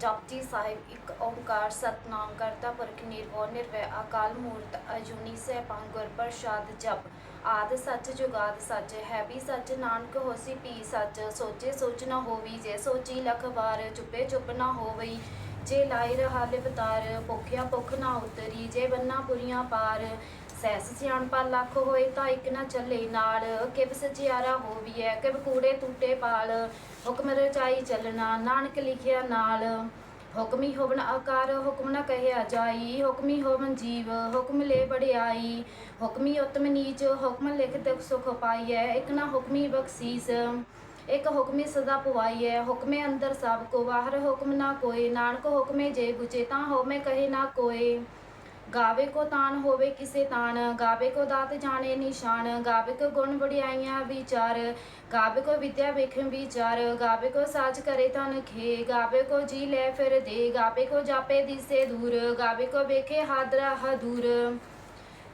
ਜਪਜੀ ਸਾਹਿਬ ਇੱਕ ਓੰਕਾਰ ਸਤਨਾਮ ਕਰਤਾ ਪੁਰਖ ਨਿਰਭਉ ਨਿਰਵੈ ਅਕਾਲ ਮੂਰਤ ਅਜੂਨੀ ਸੈਭੰ ਗੁਰ ਪ੍ਰਸਾਦ ਜਪ ਆਦ ਸੱਚ ਜੁਗਾਦ ਸੱਚ, ਹੈ ਵੀ ਸੱਚ, ਨਾਨਕ ਹੋਸੀ ਪੀ ਸੱਚ, ਸੋਚੇ ਸੋਚ ਨਾ ਹੋਵੀ, ਜੇ ਸੋਚੀ ਲਖ ਵਾਰ, ਚੁੱਪੇ ਚੁੱਪ ਨਾ ਹੋਵਈ, ਜੇ ਲਾਇ ਰਹਾ ਲਿਵਤਾਰ, ਭੁਖਿਆ ਭੁਖ ਨਾ ਉਤਰੀ, ਜੇ ਬੰਨਾ ਪੁਰੀਆਂ ਪਾਰ ਸੈਸ ਸਿਆਣਪਾ ਲੱਖ ਹੋਏ ਤਾਂ ਇੱਕ ਨਾ ਚੱਲੇ ਨਾਲ। ਕਿਵ ਸਚਿਆਰਾ ਹੋਵੀਐ ਕਿਵ ਕੂੜੇ ਟੂਟੇ ਪਾਲ, ਹੁਕਮ ਰਚਾਈ ਚੱਲਣਾ, ਨਾਨਕ ਲਿਖਿਆ ਨਾਲ। ਹੁਕਮੀ ਹੋਵਨ ਆਕਾਰ, ਹੁਕਮ ਨਾ ਕਹਿਆ ਜਾਈ। ਹੁਕਮੀ ਹੋਵਨ ਜੀਵ, ਹੁਕਮ ਲੈ ਬੜਿਆਈ ਹੁਕਮੀ ਉਤਮ ਨੀਚ, ਹੁਕਮ ਲਿਖ ਦੁਖ ਸੁਖ ਪਾਈਐ ਇੱਕ ਨਾ ਹੁਕਮੀ ਬਖਸ਼ੀਸ, ਇੱਕ ਹੁਕਮੇ ਸਦਾ ਪਵਾਈਐ ਹੁਕਮੇ ਅੰਦਰ ਸਭ ਕੋ, ਬਾਹਰ ਹੁਕਮ ਨਾ ਕੋਏ ਨਾਨਕ ਹੁਕਮੇ ਜੇ ਗੁਚੇ ਤਾਂ ਹੋਮੇ ਕਹੇ ਨਾ ਕੋਏ ਗਾਵੇ ਕੋ ਤਾਨ ਹੋਵੇ ਕਿਸੇ ਤਾਨ, ਗਾਵੇ ਕੋ ਦਾਤ ਜਾਣੇ ਨਿਸ਼ਾਨ, ਗਾਵੇ ਕੋ ਗੁਣ ਵਡਿਆਈਆਂ ਵਿਚਾਰ, ਗਾਵੇ ਕੋ ਵਿਦਿਆ ਵੇਖਣ ਵਿਚਾਰ, ਗਾਵੇ ਕੋ ਸਾਜ ਕਰੇ ਤਨ ਖੇ, ਗਾਵੇ ਕੋ ਜੀ ਲੈ ਫਿਰ ਦੇ, ਗਾਵੇ ਕੋ ਜਾਪੇ ਦਿਸੇ ਦੂਰ, ਗਾਵੇ ਕੋ ਵੇਖੇ ਹਾਦਰਾ ਹਦੂਰ।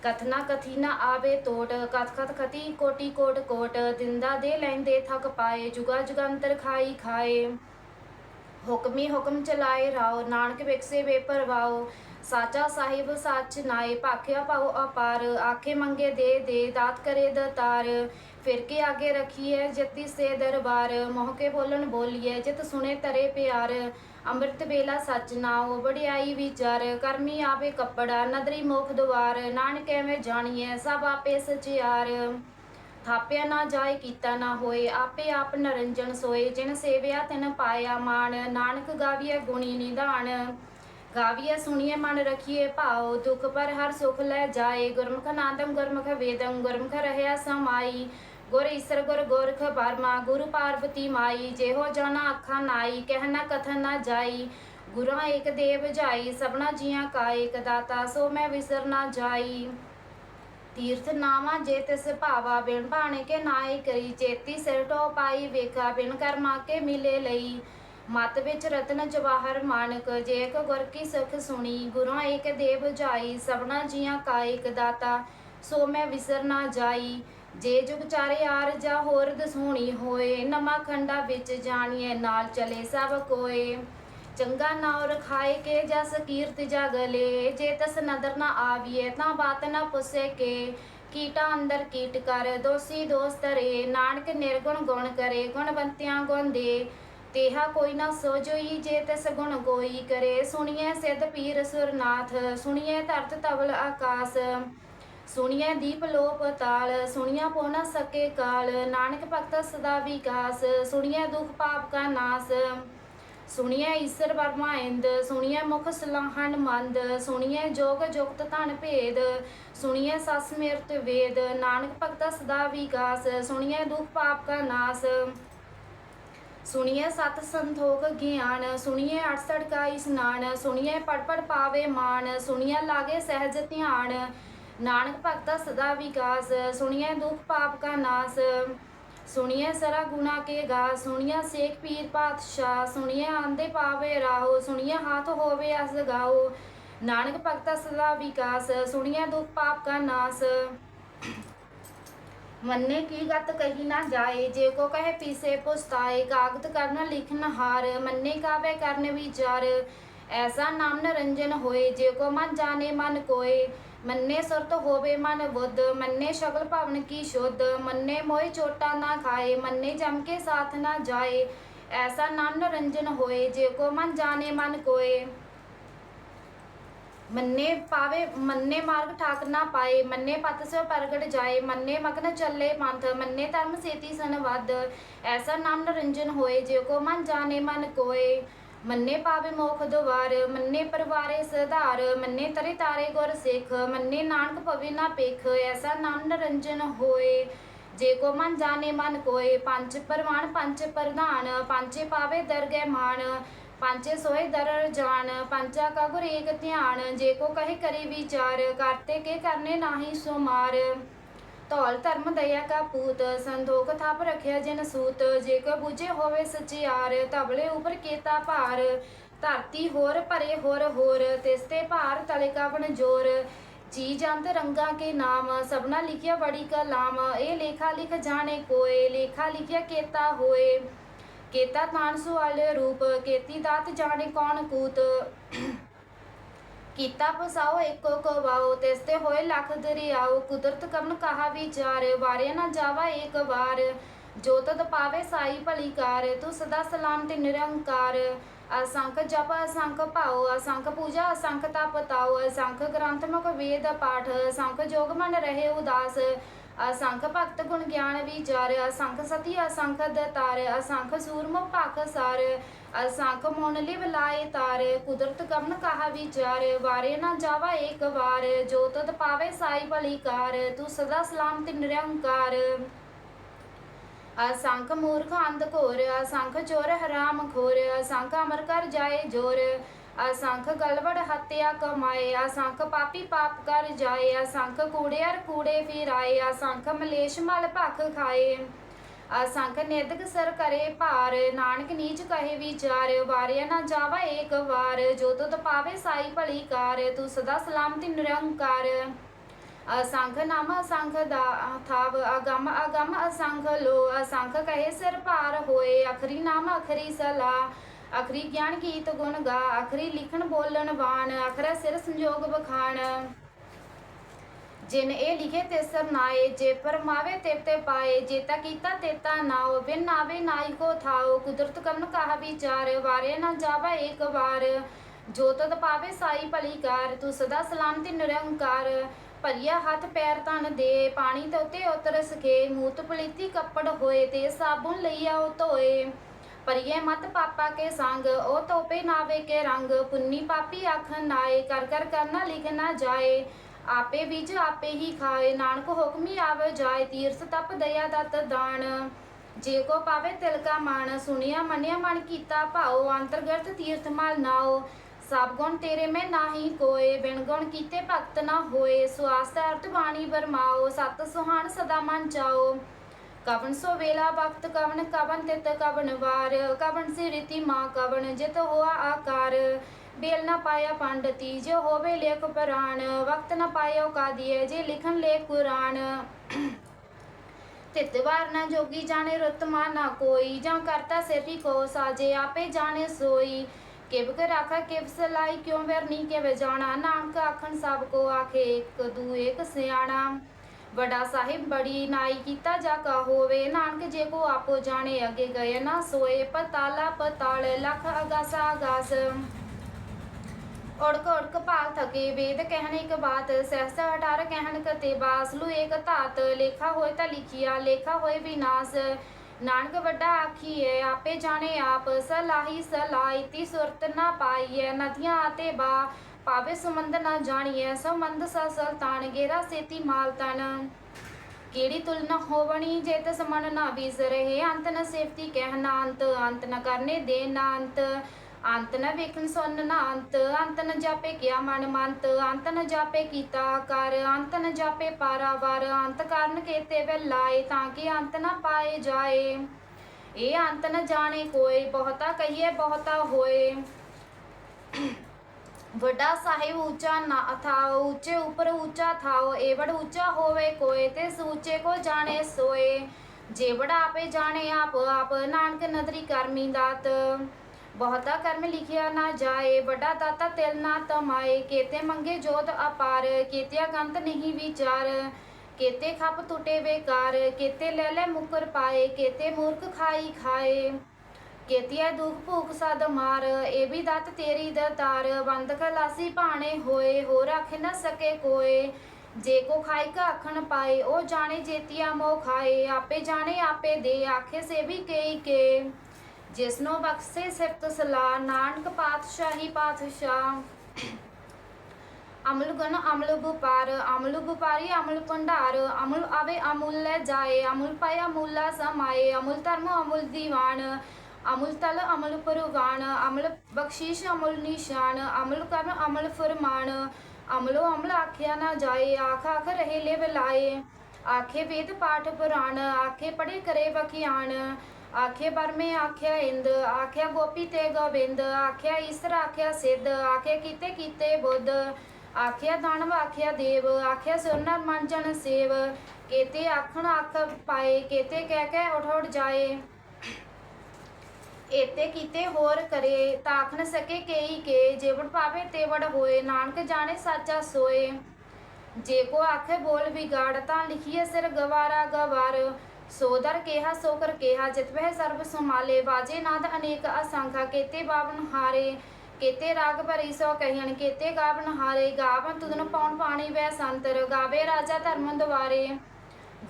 ਕਥਨਾ ਕਥੀ ਨਾ ਆਵੇ ਤੋਟ, ਕਥ ਕਥ ਕਤੀ ਕੋਟੀ ਕੋਟ ਕੋਟ, ਦਿੰਦਾ ਦੇ ਲੈਂਦੇ ਥਕ ਪਾਏ, ਜੁਗਾ ਜੁਗੰਤਰ ਖਾਈ ਖਾਏ। ਹੁਕਮੀ ਹੁਕਮ ਚਲਾਏ ਰਾਓ, ਨਾਨਕ ਵਿਕਸੇ ਵੇ ਪਰਵਾਓ ਸਾਚਾ ਸਾਹਿਬ, ਸੱਚ ਨਾਏ, ਭਾਖਿਆ ਪਾਉ ਅਪਾਰ, ਆਖੇ ਮੰਗੇ ਦੇ ਦੇ ਦਾਤ ਕਰੇ ਦਤਾਰ। ਫਿਰ ਕੇ ਆਗੇ ਰਖੀਏ ਜਤੀ ਸੇ ਦਰਬਾਰ। ਮੋਹ ਕੇ ਬੋਲਣ ਬੋਲੀਏ ਜਿਤ ਸੁਣੇ ਤਰੇ ਪਿਆਰ। ਅੰਮ੍ਰਿਤ ਵੇਲਾ ਸੱਚ ਨਾਉ, ਵਡਿਆਈ ਵਿਚਾਰ। ਕਰਮੀ ਆਵੇ ਕੱਪੜਾ, ਨਦਰੀ ਮੁਖ ਦੁਆਰ ਨਾਨਕ ਐਵੇਂ ਜਾਣੀਐ, ਸਭ ਆਪੇ ਸਚਿਆਰ। ਥਾਪਿਆ ਨਾ ਜਾਏ, ਕੀਤਾ ਨਾ ਹੋਏ, ਆਪੇ ਆਪ ਨਰੰਜਨ ਸੋਏ। ਜਿਨ ਸੇਵਿਆ ਤਿਨ ਪਾਇਆ ਮਾਨ ਨਾਨਕ ਗਾਵੀਐ ਗੁਣੀ ਨਿਧਾਨ। ਗਾਵੀਐ ਸੁਣੀਏ, ਮਨ ਰਖੀਏ ਭਾਉ। ਦੁਖ ਪਰ ਹਰ ਸੁਖ ਲੈ ਜਾਏ। ਗੁਰਮੁਖ ਨਾਦਮ ਗੁਰਮੁਖ ਵੇਦਮ ਗੁਰਮੁਖ ਰਹਿਆ ਸਮਾਈ। ਗੁਰ ਈਸਰ, ਗੁਰ ਗੋਰਖ ਬਰਮਾ ਗੁਰੂ ਪਾਰਵਤੀ ਮਾਈ। ਜਿਹੋ ਜਾਣਾ ਅੱਖਾਂ ਨਾਈ ਕਹਿਣਾ ਕਥਨ ਨਾ ਜਾਈ। ਗੁਰਾਂ ਏਕ ਦੇਵ ਜਾਈ, ਸਭਨਾ ਜੀਆਂ ਕਾ ਏਕ ਦਾਤਾ ਸੋ ਮੈਂ ਵਿਸਰ ਨਾ ਜਾਈ। ਤੀਰਥ ਨਾਮਾ ਜੇ ਤਿਸ ਭਾਵਾ, ਬਿਨ ਭਾਣੇ ਕੇ ਨਾਈ ਕਰੀ। ਚੇਤੀ ਸਿਰ ਟੋ ਪਾਈ ਵੇਖਾ, ਬਿਨ ਕਰਮਾ ਕੇ ਮਿਲੇ ਲਈ। ਮਤ ਵਿੱਚ ਰਤਨ ਜਵਾਹਰ ਮਾਨਕ ਜੇਕ ਕੋ ਗੁਰ ਕੀ ਸੁਖ ਸੁਣੀ ਗੁਰਾਂ ਏਕ ਦੇਵ ਜਾਈ, ਸਭਨਾ ਜੀਆਂ ਕਾ ਏਕ ਦਾਤਾ, ਸੋ ਮੈਂ ਵਿਸਰ ਨਾ ਜਾਈ। ਜੇ ਜੁਗ ਚਾਰੇ ਆਰ ਜਾ ਹੋਰ ਦਸੂਣੀ ਹੋਏ ਨਮਾ ਖੰਡਾ ਵਿੱਚ ਜਾਣੀਏ ਨਾਲ ਚਲੇ ਸਭ ਕੋਏ। ਚੰਗਾ ਨਾਉ ਰਖਾਏ ਕੇ ਜਸ ਕੀਰਤ ਜਗਲੇ ਜੇ ਤਸ ਨਦਰ ਨਾ ਆਵੀਏ ਤਾਂ ਬਾਤ ਨਾ ਪੁੱਸੇ ਕੇ। ਕੀਟਾ ਅੰਦਰ ਕੀਟ ਕਰ, ਦੋਸੀ ਦੋਸਤ ਰੇ, ਨਾਨਕ ਨਿਰਗੁਣ ਗੁਣ ਕਰੇ, ਗੁਣਵੰਤਿਆਂ ਗੁਣ ਦੇ। ਤੇਹਾ ਕੋਈ ਨਾ ਸੋਜੋਈ ਜੇ ਤਿਸ ਗੁਣ ਗੋਈ ਕਰੇ। ਸੁਣੀਏ ਸਿੱਧ ਪੀਰ ਸੁਰਨਾਥ ਸੁਣੀਏ ਧਰਤ ਤਵਲ ਆਕਾਸ। ਸੁਣੀਏ ਦੀਪ ਲੋਪ ਤਾਲ ਸੁਣੀਆਂ ਪੋ ਨਾ ਸਕੇ ਕਾਲ। ਨਾਨਕ ਭਗਤ ਸਦਾ ਵਿਕਾਸ ਸੁਣੀਏ ਦੁਖ ਪਾਪ ਕਾ ਨਾਸ। ਸੁਣੀਏ ਈਸ਼ਰ ਵਰਮਾ ਇੰਦ ਸੁਣੀਏ ਮੁਖ ਸਲਾਹਣ ਮੰਦ। ਸੁਣੀਏ ਜੋਗ ਜੁਗਤ ਧਨ ਭੇਦ ਸੁਣੀਏ ਸਸ ਮਿਰਤ ਵੇਦ। ਨਾਨਕ ਭਗਤ ਸਦਾ ਵਿਕਾਸ ਸੁਣੀਏ ਦੁਖ ਪਾਪ ਕਾ ਨਾਸ। ਸੁਣੀਏ ਸਤ ਸੰਤੋਖ ਗਿਆਨ ਸੁਣੀਏ 68 ਕਾ ਇਸਨਾਨ ਸੁਣੀਏ ਪੜ ਪੜ ਪਾਵੇ ਮਾਨ ਸੁਣੀਏ ਲਾਗੇ ਸਹਿਜ ਧਿਆਨ। ਨਾਨਕ ਭਗਤ ਸਦਾ ਵਿਕਾਸ ਸੁਣੀਏ ਦੁਖ ਪਾਪ ਕਾ ਨਾਸ। ਸੁਣੀਏ ਸਰਾ ਗੁਨਾ ਕੇ ਗਾ ਸੁਣੀਏ ਸੇਖ ਪੀਰ ਪਾਤਸ਼ਾਹ ਸੁਣੀਏ ਆਂਦੇ ਪਾਵੇ ਰਾਹੋ ਸੁਣੀਏ ਹੱਥ ਹੋਵੇ ਅਸ ਗਾਓ। ਨਾਨਕ ਭਗਤ ਸਦਾ ਵਿਕਾਸ ਸੁਣੀਏ ਦੁਖ ਪਾਪ ਕਾ ਨਾਸ। ਮੰਨੇ ਕੀ ਗਤ ਕਹੀ ਨਾ ਜਾਏ, ਜੇ ਕੋ ਕਹੇ ਪੀਸੇ ਪੁਸਤਾਏ, ਕਾਗਤ ਕਰਨ ਲਿਖਨ ਹਾਰ ਮੰਨੇ ਕਾਵੇ ਕਰਨ ਵਿਚਾਰ। ਐਸਾ ਨਾਮ ਨਰੰਜਨ ਹੋਏ, ਜੇ ਕੋ ਮਨ ਜਾਣੇ ਮਨ ਕੋਏ। ਮੰਨੇ ਸੁਰਤ ਹੋਵੇ ਮਨ ਬੁੱਧ, ਮੰਨੇ ਸ਼ਗਲ ਭਵਨ ਕੀ ਸ਼ੁੱਧ। ਮੰਨੇ ਮੋਏ ਚੋਟਾ ਨਾ ਖਾਏ, ਮੰਨੇ ਜਮ ਕੇ ਸਾਥ ਨਾ ਜਾਏ। ਐਸਾ ਨਾਮ ਨਰੰਜਨ ਹੋਏ, ਜੇ ਕੋ ਮਨ ਜਾਣੇ ਮਨ ਕੋਏ। ਮੰਨੇ ਪਾਵੇ, ਮੰਨੇ ਮਾਰਗ ਠਾਕ ਨਾ ਪਾਏ, ਮੰਨੇ ਪਤ ਸੋ ਪ੍ਰਗਟ ਜਾਏ, ਮੰਨੇ ਮਗਨ ਚੱਲੇ ਪੰਥ ਮੰਨੇ ਧਰਮ ਸੇਤੀ ਸੰਵਦ ਐਸਾ ਨਾਮ ਨਰੰਜਨ ਹੋਏ, ਜੇ ਕੋ ਮਨ ਜਾਣੇ ਮਨ ਕੋਏ। ਮੰਨੇ ਪਾਵੇ ਮੋਖ ਦੁਆਰ, ਮੰਨੇ ਪਰਵਾਰੇ ਸਧਾਰ, ਮੰਨੇ ਤਰੇ ਤਾਰੇ ਗੁਰ ਸਿੱਖ, ਮੰਨੇ ਨਾਨਕ ਪਵੇ ਨਾ ਪੇਖ, ਐਸਾ ਨਾਮ ਨਰੰਜਨ ਹੋਏ। ਜੇ ਕੋ ਮਨ ਜਾਣੇ ਮਨ ਕੋਏ, ਪੰਜ ਪਰਵਾਨ, ਪੰਜ ਪ੍ਰਧਾਨ, ਪੰਜੇ ਪਾਵੇ ਦਰਗਹਿ ਮਾਨ ਪੰਜੇ ਸੋਏ ਦਰਰ ਜਾਨ ਪੰਚਾ ਕਾ ਗੁਰ ਏਕ ਧਿਆਨ, ਜੇ ਕੋ ਕਹੇ ਕਰੇ ਵਿਚਾਰ, ਕਰਤੇ ਕੇ ਕਰਨੇ ਨਾਹੀ ਧੌਲ ਧਰਮ ਦਇਆ ਕਾ ਪੂਤ ਸੰਤੋਖ ਥਾਪ ਰਖਿਆ ਜਿਨ ਸੂਤ, ਜੇ ਕੋ ਬੁਝੇ ਹੋਵੇ ਸਚਿਆਰ, ਤਬਲੇ ਉਪਰ ਕੇਤਾ ਭਾਰ। ਧਰਤੀ ਹੋਰ ਭਰੇ ਹੋਰ ਹੋਰ, ਤਿਸ ਤੇ ਭਾਰ ਤਲੇ ਕਾ ਬਣ ਜੋਰ। ਜੀ ਜੰਤ ਰੰਗਾ ਕੇ ਨਾਮ, ਸਭਨਾ ਲਿਖਿਆ ਬੜੀ ਕਲਾਮ। ਇਹ ਲੇਖਾ ਲਿਖ ਜਾਣੇ ਕੋਏ, ਲੇਖਾ ਲਿਖਿਆ ਕੇਤਾ ਹੋਏ। ਕੇਤਾ ਤਾਨ ਸੁਆਲ ਰੂਪ, ਕੇਤੀ ਦਾਤ ਜਾਣੇ ਕੌਣ ਕੂਤ? ਕੀਤਾ ਪਸਾਓ ਏਕੋ ਕੋ ਵਾਓ ਤਿਸ ਤੇ ਹੋਏ ਲੱਖ ਦਰਿਆਓ, ਕੁਦਰਤ ਕਮਨ ਕਹਾ ਵਿਚਾਰ, ਵਾਰਿਆ ਨਾ ਜਾਵਾ ਏਕ ਵਾਰ। ਜੋ ਤਦ ਪਾਵੇ ਸਾਈ ਭਲੀ ਕਾਰ, ਤੂੰ ਸਦਾ ਸਲਾਮ ਤੇ ਨਿਰੰਕਾਰ। ਅਸੰਖ ਜਪ, ਅਸੰਖ ਭਾਉ, ਅਸੰਖ ਪੂਜਾ, ਅਸੰਖ ਤਪ ਤਾਉ, ਅਸੰਖ ਗ੍ਰੰਥ ਮੁਖ ਵੇਦ ਪਾਠ, ਅਸੰਖ ਜੋਗ ਮਨ ਰਹੇ ਉਦਾਸ। ਅਸੰਖ ਭਗਤ ਗੁਣ ਗਿਆਨ ਵਿਚਾਰ, ਅਸੰਖ ਸਤੀ, ਅਸੰਖ ਦਤਾਰ, ਅਸੰਖ ਸੂਰਮ ਭਖ ਸਾਰ, ਅਸੰਖ ਮੋਨ ਲਿਵ ਲਾਏ ਤਾਰ, ਕੁਦਰਤ ਕਮਨ ਕਹਾ ਵਿਚਾਰ, ਵਾਰੇ ਨਾ ਜਾਵਾ ਏਕ ਵਾਰ, ਜੋ ਤਦ ਪਾਵੇ ਸਾਈ ਭਲੀ ਕਾਰ, ਤੂੰ ਸਦਾ ਸਲਾਮ ਤੇ ਨਿਰੰਕਾਰ। ਅਸੰਖ ਮੂਰਖ ਅੰਧ ਘੋਰ, ਅਸੰਖ ਚੋਰ ਹਰਾਮ ਖੋਰ, ਅਸੰਖ ਅਮਰ ਕਰ ਜਾਏ ਜੋਰ ਅਸੰਖ ਗਲਵੜ ਹੱਤਿਆ ਕਮਾਏ ਅਸੰਖ ਪਾਪੀ ਪਾਪ ਕਰ ਜਾਏ ਅਸੰਖ ਕੂੜਿਆਰ ਕੂੜੇ ਫਿਰਾਏ ਅਸੰਖ ਮਲੇਸ਼ ਮਲ ਭਖ ਖਾਏ। ਅਸੰਖ ਨਿਰਦਕ ਸਰ ਕਰੇ ਭਾਰ, ਨਾਨਕ ਨੀਚ ਕਹੇ ਵਿਚਾਰ, ਵਾਰਿਆ ਨਾ ਜਾਵਾ ਏਕ ਵਾਰ, ਜੋ ਤੁਧ ਪਾਵੇ ਸਾਈ ਭਲੀ ਕਾਰ, ਤੂੰ ਸਦਾ ਸਲਾਮ ਤੇ ਨਿਰੰਕਾਰ ਅਸੰਖ ਨਾਮ ਅਸੰਖ ਦਾ ਥਾਵ ਅਗਮ ਅਗਮ ਅਸੰਖ ਲੋ ਅਸੰਖ ਕਹੇ ਸਿਰ ਭਾਰ ਹੋਏ, ਅਖਰੀ ਨਾਮ ਅਖਰੀ ਸਲਾ। ਅਖਰੀ ਗਿਆਨ ਗੀਤ ਗੁਣ ਗਾ ਅਖਰੀ ਲਿਖਣ ਬੋਲਣ ਬਾਣ ਅਖਰਾ ਸਿਰ ਸੰਜੋਗ ਬਖਾਣ। ਜਿਨ ਇਹ ਲਿਖੇ ਤੇ ਸਰ ਨਾਏ, ਜੇ ਪਰਮਾਵੇ ਤੇ ਤੇ ਪਾਏ ਜੇਤਾ ਕੀਤਾ ਤੇਤਾ ਨਾਓ ਬਿਨ ਨਾਵੇ ਨਾਈ ਕੋ ਥਾਓ ਕੁਦਰਤ ਕਮਨ ਕਹਾ ਵਿਚਾਰ, ਵਾਰੇ ਨਾ ਜਾਵਾ ਏਕ ਵਾਰ। ਜੋ ਤਦ ਪਾਵੇ ਸਾਈ ਭਲੀ ਕਾਰ, ਤੂੰ ਸਦਾ ਸਲਾਮ ਤੇ ਨਿਰੰਕਾਰ। ਭਰੀਆ ਹੱਥ ਪੈਰ ਤਨ ਦੇ, ਪਾਣੀ ਤੇ ਉਤੇ ਉਤਰ ਸਕੇ, ਮੂਤ ਪਲੀਤੀ ਕੱਪੜ ਹੋਏ, ਤੇ ਸਾਬੁਨ ਲਈਆ ਉਹ ਧੋਏ। ਪਰਿਏ ਮਤ ਪਾਪਾ ਕੇ ਸੰਗ, ਉਹ ਤੋਪੇ ਨਾਵੇ ਕੇ ਰੰਗ। ਪੁੰਨੀ ਪਾਪੀ ਆਖਨ ਨਾਏ ਕਰ ਕਰ ਕਰਨਾ ਲਿਖ ਨਾ ਜਾਏ। ਆਪੇ ਵਿੱਚ ਆਪੇ ਹੀ ਖਾਏ, ਨਾਨਕ ਹੁਕਮੀ ਆਵੇ ਜਾਏ, ਤੀਰਥ ਤਪ ਦਇਆ ਦਤ ਦਾਨ। ਜੇ ਕੋ ਪਾਵੇ ਤਿਲ ਕਾ ਮਾਨ ਸੁਣਿਆ ਮੰਨਿਆ ਮਨ ਕੀਤਾ ਭਾਉ, ਅੰਤਰਗਤ ਤੀਰਥ ਮਲ ਨਾਓ ਸਭ ਗੁਣ ਤੇਰੇ ਮੈਂ ਨਾਹੀ ਕੋਏ, ਬਿਨ ਗੁਣ ਕੀਤੇ ਭਗਤ ਨਾ ਹੋਏ। ਸੁਆਸ ਅਰਥ ਬਾਣੀ ਬਰਮਾਓ ਸਤ ਸੁਹਾਣ ਸਦਾ ਮਨ ਚਾਓ ਕਵਨ ਸੋ ਵੇਲਾ ਵਕਤ ਕਵਨ ਕਵਨ ਤਿਤ ਕਵਨ ਵਾਰ ਕਵਨ ਸੀ ਰੀਤੀ ਮਾ ਕਵਨ ਜਿਤ ਹੋਆ ਬੇਲ ਨਾ ਪਾਇਆ ਪੰਡਤੀ, ਜੋ ਹੋਵੇ ਲੇਖ ਪੁਰਾਣ, ਵਕਤ ਨਾ ਪਾਇਓ ਕਾਦੀਏ ਜੇ ਲਿਖਨ ਲੇਖ ਕੁਰਾਨ। ਤਿਤ ਨਾ ਜੋਗੀ ਜਾਣੇ ਰੁੱਤ ਮਾ ਨਾ ਕੋਈ, ਜਾਂ ਕਰਤਾ ਸਿਰਫੀ ਕੋ ਸਾਜੇ, ਆਪੇ ਜਾਣੇ ਸੋਈ। ਕਿਵ ਕਰ ਕਿਵ ਸਲਾਈ, ਕਿਉ ਵਰਨੀ, ਕਿਵ ਜਾਣਾ, ਨਾਨਕ ਆਖਣ ਸਭ ਕੋ ਆਖੇ, ਇੱਕ ਦੂ, ਇੱਕ ਸਿਆਣਾ। ਵੱਡਾ ਸਾਹਿਬ ਬੜੀ ਨਾਈ ਕੀਤਾ ਜਾ ਕਾ ਹੋਵੇ। ਨਾਨਕ ਜੇ ਕੋ ਆਪੋ ਜਾਣੇ ਅੱਗੇ ਗਏ ਨਾ ਸੋਏ ਪਤਾਲਾ ਪਤਾਲ ਲਖ ਅਗਾਸਾ ਅਗਾਸ। ਉੜਕ ਉੜਕ ਭਾਲ ਥਕੇ ਵੇਦ ਕਹਿਣ ਇੱਕ ਬਾਤ, ਸਹਸਾ ਹਟਾਰ ਕਹਿਣ ਕਤੇ ਬਾਸਲੂ ਏਕ ਧਾਤ, ਲੇਖਾ ਹੋਏ ਤਾਂ ਲਿਖਿਆ, ਲੇਖਾ ਹੋਏ ਵਿਨਾਸ਼। ਨਾਨਕ ਵੱਡਾ ਆਖੀਏ ਆਪੇ ਜਾਣੇ ਆਪ, ਸਲਾਹੀ ਸਲਾਇਤੀ ਸੁਰਤ ਨਾ ਪਾਈਐ, ਨਦੀਆਂ ਆਤੇ ਬਾ। ਪਾਵੇ ਸਮੰਦ ਨਾ ਜਾਣੀਐ, ਸਮੰਦ ਸ ਸੁਲਤਾਨ ਗੇਰਾ ਸੇਤੀ ਮਾਲ ਤਨ। ਕਿਹੜੀ ਤੁਲਨਾ ਹੋਵਣੀ ਜੇ ਤਸ ਮਨ ਨਾ ਵਿਸਰੇ ਅੰਤ ਨ ਸੇਫਤੀ ਕਹਿਣਾ ਅੰਤ ਅੰਤ ਨ ਕਰਨੇ ਦੇ ਨਾ ਅੰਤ। ਅੰਤ ਨ ਵੇਖਣ ਸੁਣ ਨਾ ਅੰਤ ਅੰਤ ਨ ਜਾਪੇ ਕਿਆ ਮਨ ਮੰਤ। ਅੰਤ ਨ ਜਾਪੇ ਕੀਤਾ ਕਰ, ਅੰਤ ਨ ਜਾਪੇ ਪਾਰਾਵਾਰ ਅੰਤ ਕਾਰਨ ਕੇਤੇ ਵੇ ਲਾਏ ਤਾਂ ਕਿ ਅੰਤ ਨ ਪਾਏ ਜਾਏ। ਇਹ ਅੰਤ ਨ ਜਾਣੇ ਕੋਈ, ਬਹੁਤਾ ਕਹੀਏ ਬਹੁਤਾ ਹੋਏ। ਵੱਡਾ ਸਾਹਿਬ ਉੱਚਾ ਨਾ ਥਾਓ ਉੱਚੇ ਉਪਰ ਉੱਚਾ ਥਾਓ ਏਵੜ ਉੱਚਾ ਹੋਵੇ ਕੋਏ ਤੇ ਸੂਚੇ ਕੋ ਜਾਣੇ ਸੋਏ। ਜੇ ਆਪੇ ਜਾਣੇ ਆਪ ਆਪ ਨਾਨਕ ਨਦਰੀ ਕਰਮੀ ਦਾਤ। ਬਹੁਤਾ ਕਰਮ ਲਿਖਿਆ ਨਾ ਜਾਏ, ਵੱਡਾ ਦਾਤਾ ਤਿਲ ਨਾ ਤਮਾਏ। ਕੇਤੇ ਮੰਗੇ ਜੋਤ ਅਪਾਰ, ਕੇਤਿਆ ਗੰਤ ਨਹੀਂ ਵਿਚਾਰ। ਕੇਤੇ ਖੱਪ ਟੁੱਟੇ ਬੇਕਾਰ, ਕੇਤੇ ਲੈ ਲੈ ਮੁਕਰ ਪਾਏ, ਕੇਤੇ ਮੂਰਖ ਖਾਈ ਖਾਏ। ਕੇਤੀਆ ਦੁਖ ਭੂਖ ਸਦ ਮਾਰ, ਇਹ ਵੀ ਦਤ ਤੇਰੀ ਦਤਾਰ, ਬੰਦ ਖਲਾਸੀ ਭਾਣੇ ਹੋਏ, ਹੋਰ ਆਖੇ ਨਾ ਸਕੇ ਕੋਏ। ਜੇ ਕੋ ਖਾਈ ਕਾ ਆਖਣ ਪਾਏ, ਉਹ ਜਾਣੇ ਜੇਤੀਆ ਮੋ ਖਾਏ, ਆਪੇ ਜਾਣੇ ਆਪੇ ਦੇ, ਆਖੇ ਸੇ ਵੀ ਕਈ ਕੇ। ਜਿਸਨੋ ਬਖਸ਼ੇ ਸਿਫਤ ਸਲਾ ਨਾਨਕ ਪਾਤਸ਼ਾਹੀ ਪਾਤਸ਼ਾਹ। ਅਮਲ ਗਨ ਅਮਲ ਬੁਪਾਰ ਅਮਲ ਵਪਾਰੀ ਅਮਲ ਭੰਡਾਰ, ਅਮਲ ਆਵੇ ਅਮੁਲ ਲੈ ਜਾਏ, ਅਮੁਲ ਪਾਇਆ ਮੁੱਲਾ ਸਮਾਏ, ਅਮੁਲ ਧਰਮ ਅਮੁਲ ਦੀਵਾਨ। ਅਮਲ ਤਲ ਅਮਲ ਪਰਵਾਨ ਅਮਲ ਬਖਸ਼ੀਸ਼ ਅਮਲ ਨਿਸ਼ਾਨ ਅਮਲ ਕਰਮ ਅਮਲ ਫਰਮਾਨ ਅਮਲੋ ਅਮਲ ਆਖਿਆ ਨਾ ਜਾਏ ਆਖ ਆਖ ਰਹੇ ਲੈ ਬਲਾਏ ਆਖੇ ਵੇਦ ਪਾਠ ਪੁਰਾਣ ਆਖੇ ਪੜੇ ਕਰੇ ਵਖਿਆਣ ਆਖੇ ਬਰਮੇ ਆਖਿਆ ਇੰਦ ਆਖਿਆ ਗੋਪੀ ਤੇ ਗੋਬਿੰਦ ਆਖਿਆ ਈਸਰ ਆਖਿਆ ਸਿੱਧ ਆਖੇ ਕੀਤੇ ਕੀਤੇ ਬੁੱਧ ਆਖਿਆ ਦਾਨਵ ਆਖਿਆ ਦੇਵ ਆਖਿਆ ਸੁਰਨਰ ਮਨ ਜਨ ਸੇਵ ਕੇਤੇ ਆਖਣ ਅੱਖ ਪਾਏ ਕੇਤੇ ਕਹਿ ਕੇ ਉਠ ਉਠ ਜਾਏ ਏਤੇ ਕੀਤੇ ਹੋਰ ਕਰੇ ਤਾਖ ਸਕੇ ਕੇਈ ਕੇ ਜੇਵੜ ਪਾਵੇ ਤੇਵੜ ਹੋਏ, ਨਾਨਕ ਜਾਣੇ ਸਾਚਾ ਸੋਏ। ਜੇ ਕੋ ਆਖੇ ਬੋਲ ਵਿਗਾੜ, ਤਾਂ ਲਿਖੀਏ ਸਿਰ ਗਵਾਰਾ ਗਵਾਰ। ਸੋ ਦਰ ਕੇਹਾ, ਸੋ ਕੇਹਾ, ਜਿਤ ਸਰਬ ਸੁਮਾਲੇ ਬਾਜੇ ਨਾਦ ਅਨੇਕ ਅਸੰਖਾ, ਕੇਤੇ ਬਾਵਨ ਹਾਰੇ। ਕੇਤੇ ਰਾਗ ਭਰੀ ਸੋ ਕਹਿਣ, ਕੇਤੇ ਗਾਵਨ ਹਾਰੇ। ਗਾਵਨ ਤੁਧਨ ਪੌਣ ਪਾਣੀ ਵੈ ਸੰਤਰ, ਗਾਵੇ ਰਾਜਾ ਧਰਮ ਦੁਆਰੇ।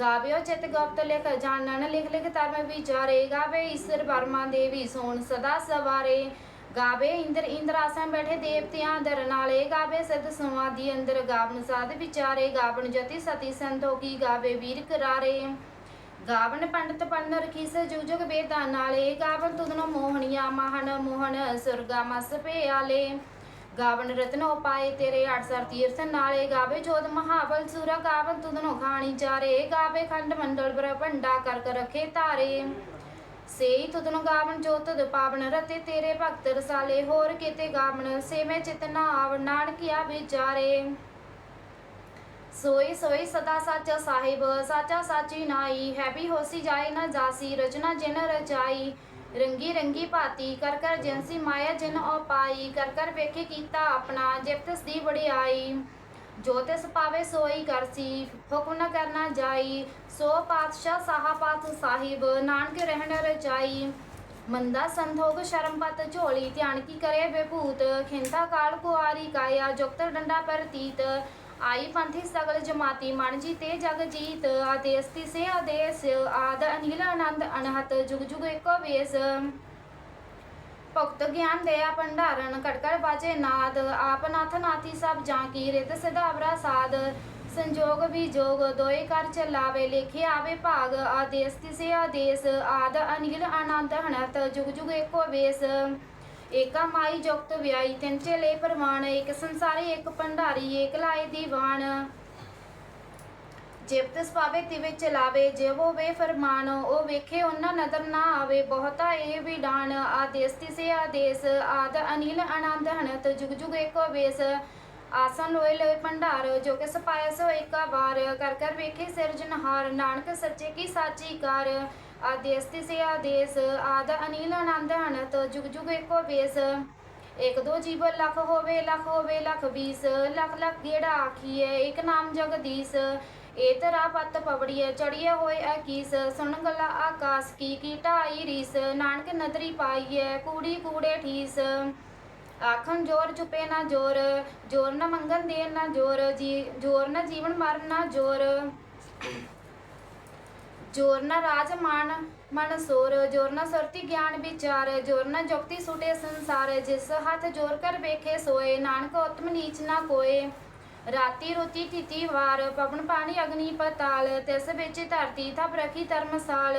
ਗਾਵਿਓ ਚਿਤ ਗੁਪਤ ਲਿਖ ਜਾਣਨ, ਲਿਖ ਲਿਖ ਧਰਮ ਵਿਚਾਰੇ ਈਸ਼ਰ ਬਰਮਾ ਦੇਵੀ ਸੋਣ ਸਦਾ ਸਵਾਰੇ। ਗਾਵੇ ਇੰਦਰ ਇੰਦਰ ਬੈਠੇ ਦੇਵਤਿਆਂ ਦਰ ਨਾਲੇ। ਗਾਵੇ ਸਿੱਧ ਸਮਾਧੀ ਅੰਦਰ ਗਾਵਨ ਸਾਧ ਵਿਚਾਰੇ। ਗਾਵਨ ਜਤੀ ਸਤੀ ਸੰਤੋਖੀ ਗਾਵੇ ਵੀਰ ਕਰਾਰੇ। ਗਾਵਨ ਪੰਡਤ ਪੰਨ ਰਖੀਸ ਜੁਗ ਜੁਗ ਵੇਦਾਂ ਨਾਲੇ। ਗਾਵਨ ਤੁਧਨੋ ਮੋਹਣੀਆਂ ਮਹਨ ਮੋਹਨ ਸੁਰਗਾ ਮਸ ਪਿਆਲੇ। ਗਾਵਨ ਰਤਨੋ ਪਾਏ ਤੇਰੇ 800 ਤੀਰਥ, ਨਾਲੇ ਗਾਵੇ ਜੋਤ ਮਹਾਬਲ ਸੂਰਾ, ਗਾਵਨ ਤੁਧਨੋ ਖਾਣੀ ਚਾਰੇ, ਗਾਵੇ ਖੰਡ ਮੰਡਲ ਬ੍ਰਹਮੰਡਾ ਕਰ ਕਰ ਰਖੇ ਤਾਰੇ ਸੇਈ ਤੁਧਨੋ ਗਾਵਨ ਜੋ ਤੁਧ ਪਾਵਨ ਰਤੇ, ਤੇਰੇ ਭਗਤ ਰਸਾਲੇ ਹੋਰ ਕਿਤੇ ਗਾਵਨ, ਸੇ ਮੈਂ ਚਿਤ ਨਾ ਆਵ ਨਾਨਕਿਆ ਵਿਚਾਰੇ। ਸੋਈ ਸੋਈ ਸਦਾ ਸਾਚਾ ਸਾਹਿਬ, ਸਾਚਾ ਸਾਚੀ ਨਾਈ ਹੈ ਵੀ ਹੋਸੀ ਜਾਏ ਨਾ ਜਾਸੀ, ਰਚਨਾ ਜਿਨ ਰਚਾਈ, ਰੰਗੀ ਰੰਗੀ ਭਾਤੀ, ਕਰ ਕਰ ਜਿਨਸੀ ਮਾਇਆ ਜਿਨ ਉਪਾਈ ਕਰ ਕਰ ਵੇਖੇ ਕੀਤਾ ਆਪਣਾ, ਜਿਵ ਦੀ ਵਡਿਆਈ। ਜੋ ਤਿਸ ਪਾਵੇ ਸੋਈ ਕਰਸੀ ਹੁਕਮ ਨ ਕਰਨਾ ਜਾਈ। ਸੋ ਪਾਤਸ਼ਾਹ ਸਾਹਾ ਪਾਤ ਸਾਹਿਬ, ਨਾਨਕ ਰਹਿਣ ਰਚਾਈ। ਮੰਦਾ ਸੰਤੋਗ ਸ਼ਰਮਪਤ ਝੋਲੀ, ਧਿਆਨ ਕੀ ਕਰੇ ਬੇਭੂਤ ਖਿੰਤਾ ਕਾਲ ਕੁਆਰੀ ਕਾਇਆ, ਜੁਗਤ ਡੰਡਾ ਪਰਤੀਤ। ਆਈ ਪੰਥੀ ਸਗਲ ਜਮਾਤੀ ਮਨ ਜੀਤੇ ਜਗ ਜੀਤ ਆਦੇਸ ਤਿਸੇ ਆਦੇਸ ਆਦ ਅਨਿਲ ਆਨੰਦ ਅਨਹਤ, ਜੁਗ ਜੁਗ ਏਕੋ ਵੇਸ। ਭਗਤ ਗਿਆਨ ਦਇਆ ਭੰਡਾਰਨ ਕੜਕੜ ਬਾਜੇ ਨਾਦ, ਆਪ ਨਾਥ ਨਾਥੀ ਸਭ ਜਾਂ ਕੀ ਰਿਤ ਸਿਧਾਵਰਾ ਸਾਧ ਸੰਜੋਗ ਵੀ ਜੋਗ ਦੋਏ ਕਰ ਚਲਾਵੇ, ਲੇਖੇ ਆਵੇ ਭਾਗ ਆਦੇਸ ਤਿਸੇ ਆਦੇਸ ਆਦ ਅਨਿਲ ਆਨੰਦ ਹਨਤ ਜੁਗ ਜੁਗ ਏਕੋ ਵੇਸ। ਏਕਾ ਜੁਗਤ ਵਿਆਈ ਤਿੰਨ ਚੇਲੇ ਪ੍ਰਮਾਣ ਇੱਕ ਸੰਸਾਰੀ ਇੱਕ ਭੰਡਾਰੀ, ਏਕ ਲਾਏ ਦੀਵਾਨ ਜਿਵ ਤਿਸ ਤਿਵੇਂ ਚਲਾਵੇ ਜਿਵੋ ਵੇ ਫਰਮਾਨ, ਉਹ ਵੇਖੇ ਉਹਨਾਂ ਨਦਰ ਨਾ ਆਵੇ, ਬਹੁਤਾ ਇਹ ਵੀ ਆਦੇਸ ਤਿਸੇ ਆਦੇਸ, ਆਦ ਅਨਿਲ ਆਨੰਦ ਹਨਤ ਜੁਗ ਜੁਗ ਏਕੋ ਵੇਸ ਆਸਨ ਲੋਏ ਲੋਏ ਭੰਡਾਰ, ਜੋ ਕਿ ਸਪਾਇ ਸੋ ਏਕਾ ਵਾਰ। ਕਰ ਕਰ ਵੇਖੇ ਸਿਰਜਨਹਾਰ ਨਾਨਕ ਸੱਚੇ ਕੀ ਸਾਚੀ ਕਾਰ। ਆਦੇਸ ਤਿਸੇ ਆਦੇਸ ਆਦ ਅਨਿਲ ਆਨੰਦ ਹਨਤ ਜੁਗ ਜੁਗ ਏਕੋ ਵੇਸ। ਇੱਕ ਦੋ ਜੀਵ ਲੱਖ ਹੋਵੇ ਲੱਖ ਹੋਵੇ, ਲੱਖ ਵੀਸ ਲੱਖ ਲੱਖ ਗੇੜਾ ਆਖੀਏ ਇੱਕ ਨਾਮ ਜਗਦੀਸ਼। ਏ ਤਰਾ ਪਤ ਪਵੜੀਏ ਚੜੀਏ ਹੋਏ ਅਕੀਸ। ਸੁਣ ਗਲਾ ਆਕਾਸ, ਕੀ ਕੀ ਢਾਈ ਰੀਸ। ਨਾਨਕ ਨਦਰੀ ਪਾਈਏ ਕੂੜੀ ਕੂੜੇ ਠੀਸ। ਆਖਣ ਜੋਰ ਚੁਪੇ ਨਾ ਜੋਰ ਜੋਰ ਨਾ ਮੰਗਣ ਦੇ ਨਾ ਜੋਰ, ਜੀ, ਜੋਰ ਨਾ ਜੀਵਨ ਮਰਨ ਨਾ ਜੋਰ। ਜੋਰ ਨਾ ਰਾਜ ਮਾਨ, ਮਨ ਸੋਰ, ਜੋਰ ਨਾ ਸੁਰਤੀ ਗਿਆਨ ਵਿਚਾਰ, ਜੋਰ ਨਾ ਜੁਗਤੀ ਸੁਟੇ ਸੰਸਾਰ, ਜਿਸ ਹੱਥ ਜੋਰ ਕਰ ਵੇਖੇ ਸੋਏ, ਨਾਨਕ ਉਤਮ ਨੀਚ ਨਾ ਕੋਏ। ਰਾਤੀ ਰੋਤੀ ਤਿਤੀ ਵਾਰ, ਪਵਨ ਪਾਣੀ ਅਗਨੀ ਪਤਾਲ, ਤਿਸ ਵਿੱਚ ਧਰਤੀ ਥਪ ਰਖੀ ਧਰਮਸਾਲ,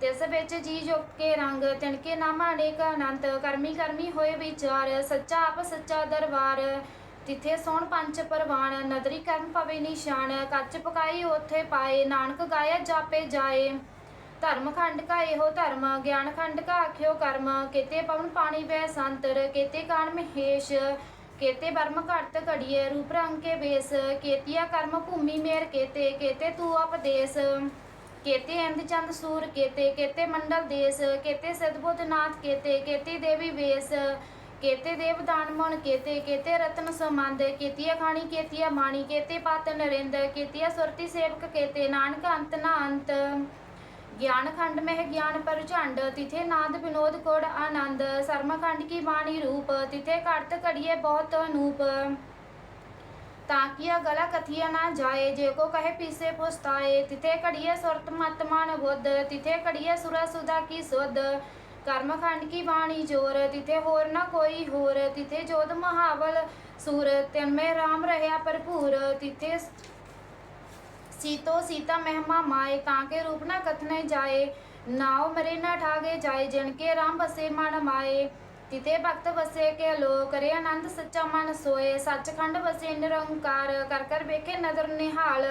ਤਿਸ ਵਿੱਚ ਜੀ ਜੁਗ ਕੇ ਰੰਗ, ਤਿਣਕੇ ਨਾਮ ਅਨੇਕ ਅਨੰਤ, ਕਰਮੀ ਕਰਮੀ ਹੋਏ ਵਿਚਾਰ, ਸੱਚਾ ਆਪ ਸੱਚਾ ਦਰਬਾਰ। ਤਿੱਥੇ ਸੋਣ ਪੰਚ ਪਰਵਾਨ ਨਦਰੀ ਕਰਮ ਪਵੇ ਨਿਸ਼ਾਨ, ਕੱਚ ਪਕਾਈ ਉਥੇ ਪਾਏ, ਨਾਨਕ ਗਾਇਆ ਜਾਪੇ ਜਾਏ। ਧਰਮ ਖੰਡ ਕਾ ਇਹੋ ਧਰਮ, ਗਿਆਨ ਖੰਡ ਕਾ ਆਖਿਓ ਕਰਮ। ਕੇਤੇ ਪਵਨ ਪਾਣੀ ਵੈ ਸੰਤਰ, ਕੇਤੇ ਕਾਣ ਮਹੇਸ਼। ਕੇਤੇ ਬਰਮ ਘਟ ਘੜੀਏ, ਰੂਪ ਰੰਗ ਕੇ ਬੇਸ। ਕੇਤੀਆ ਕਰਮ ਭੂਮੀ ਮੇਰ ਕੇਤੇ ਕੇਤੇ ਤੂ ਉਪਦੇਸ ਕੇਤੇ ਇੰਦ ਚੰਦ ਸੂਰ ਕੇਤੇ ਕੇਤੇ ਮੰਡਲ ਦੇਸ। ਕੇਤੇ ਸਦਬੁੱਧ ਨਾਥ ਕੇਤੇ, ਕੇਤੀ ਦੇਵੀ ਵੇਸ। ਕੇਤੇ ਦੇਵ ਦਾਨ ਮਨ ਕੇਤੇ ਕੇਤੇ ਰਤਨ ਸਮੰਦ, ਕੇਤੀਆ ਖਾਣੀ, ਕੇਤੀਆ ਮਾਣੀ, ਕੇਤੇ ਪਤ ਨਰਿੰਦ ਕੇਤੀਆ ਸੁਰਤੀ ਸੇਵਕ, ਕੇਤੇ ਨਾਨਕ ਅੰਤ ਨਾ ਅੰਤ ਗਿਆਨ ਖੰਡ ਮਹਿ ਗਿਆਨ ਪਰ ਝੰਡ ਤਿਥੇ ਨਾਦ ਵਿਨੋਦ ਕੋੜ ਆਨੰਦ। ਸਰਮ ਖੰਡ ਕੀ ਬਾਣੀ ਰੂਪ, ਤਿਥੇ ਘੜਤ ਘੜੀਏ ਬਹੁਤ ਅਨੂਪ। ਤਾਂ ਕੀਆ ਗਲਾ ਕਥੀਆ ਨਾ ਜਾਏ, ਜੇ ਕੋ ਕਹੇ ਪੀਸੇ ਪੁਸਤਾਏ, ਤਿਥੇ ਘੜੀਏ ਸੁਰਤ ਮਤ ਮਨ ਬੁੱਧ, ਤਿਥੇ ਘੜੀਏ ਸੁਰਾ ਸੁਦਾ ਕੀ ਸੁਧ। ਕਰਮ ਖੰਡ ਕੀ ਬਾਣੀ ਜੋਰ, ਤਿਥੇ ਹੋਰ ਨਾ ਕੋਈ ਹੋਰ, ਤਿਥੇ ਜੋਧ ਮਹਾਵਲ ਸੂਰ, ਤਿਨ ਰਾਮ ਰਹਿਆ ਭਰਪੂਰ, ਤਿਥੇ ਸੀਤੋ ਸੀਤਾ ਮਹਿਮਾ ਮਾਏ, ਤਾਂ ਕੇ ਰੂਪ ਨਾ ਕਥਨੇ ਜਾਏ, ਨਾਉ ਮਰੇ ਨਾ ਠਾਗੇ ਜਾਏ, ਜਿਨ ਕੇ ਰਾਮ ਬਸੇ ਮਨ ਮਾਏ। ਤਿਤੇ ਭਗਤ ਵਸੇ ਕੇ ਲੋ ਕਰੇ ਆਨੰਦ ਸੱਚਾ ਮਨ ਸੋਏ, ਸੱਚਖੰਡ ਵਸੇ ਨਿਰੰਕਾਰ, ਕਰ ਕਰ ਵੇਖੇ ਨਦਰ ਨਿਹਾਲ।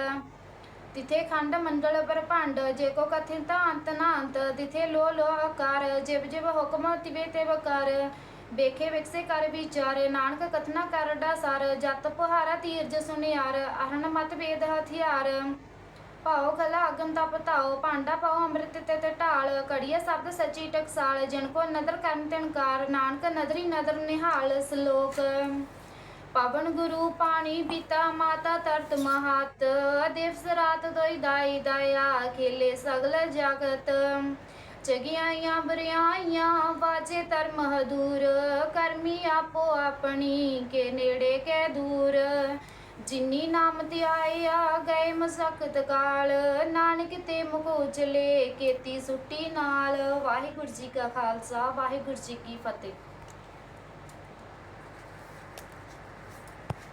ਤਿਥੇ ਖੰਡ ਮੰਡਲ ਬ੍ਰਹਮੰਡ, ਜੇ ਕੋ ਕਥਿਨ ਤਾਂ ਅੰਤ ਨਾ ਅੰਤ ਤਿਥੇ ਲੋ ਲੋ ਆਕਾਰ, ਜਿਵ ਜਿਵ ਹੁਕਮ ਤਿਵੇ ਵੇਖੇ ਵਿਕਸੇ ਕਰ ਵਿਚਾਰ, ਨਾਨਕ ਕਥਨਾ ਕਰਡਾ ਸਰ ਜਤ ਪੁਹਾਰਾ ਤੀਰਜ ਸੁਨਿਆਰ ਅਹਰਨ ਮਤ ਵੇਦ ਹਥਿਆਰ। ਪਾਓ ਕਲਾ ਅਗਮ ਦਾ ਪਤਾਓ ਭਾਂਡਾ ਪਾਓ ਅੰਮ੍ਰਿਤ ਤੇ ਤੇ ਢਾਲ ਕੜੀਏ ਸ਼ਬਦ ਸੱਚੀ ਟਕਸਾਲ, ਜਿਨ ਕੋ ਨਦਰ ਕਰਨ ਤਿਨਕਾਰ, ਨਾਨਕ ਨਦਰੀ ਨਦਰ ਨਿਹਾਲ, ਸ਼ਲੋਕ। ਪਵਨ ਗੁਰੂ ਪਾਣੀ ਪਿਤਾ ਮਾਤਾ ਤਰਤ ਮਹਤ। ਦਿਵਸ ਰਾਤ ਦੋਈ ਦਾਈ ਦਇਆ, ਖੇਲੇ ਸਗਲ ਜਗਤ। ਜਗਿਆਈਆਂ ਬਰਿਆਈਆਂ ਬਾਜੇ ਧਰਮ ਹਦੂਰ। ਕਰਮੀ ਆਪੋ ਆਪਣੀ, ਕੇ ਨੇੜੇ ਕੇ ਦੂਰ। ਜਿਨੀ ਨਾਮ ਧਿਆਇਆ, ਗਏ ਮਸਕਤ ਕਾਲ। ਨਾਨਕ ਤੇ ਮੁਖ ਉਜਲੇ ਕੀਤੀ ਸੁੱਟੀ ਨਾਲ। ਵਾਹਿਗੁਰੂ ਜੀ ਕਾ ਖਾਲਸਾ, ਵਾਹਿਗੁਰੂ ਜੀ ਕੀ ਫਤਿਹ।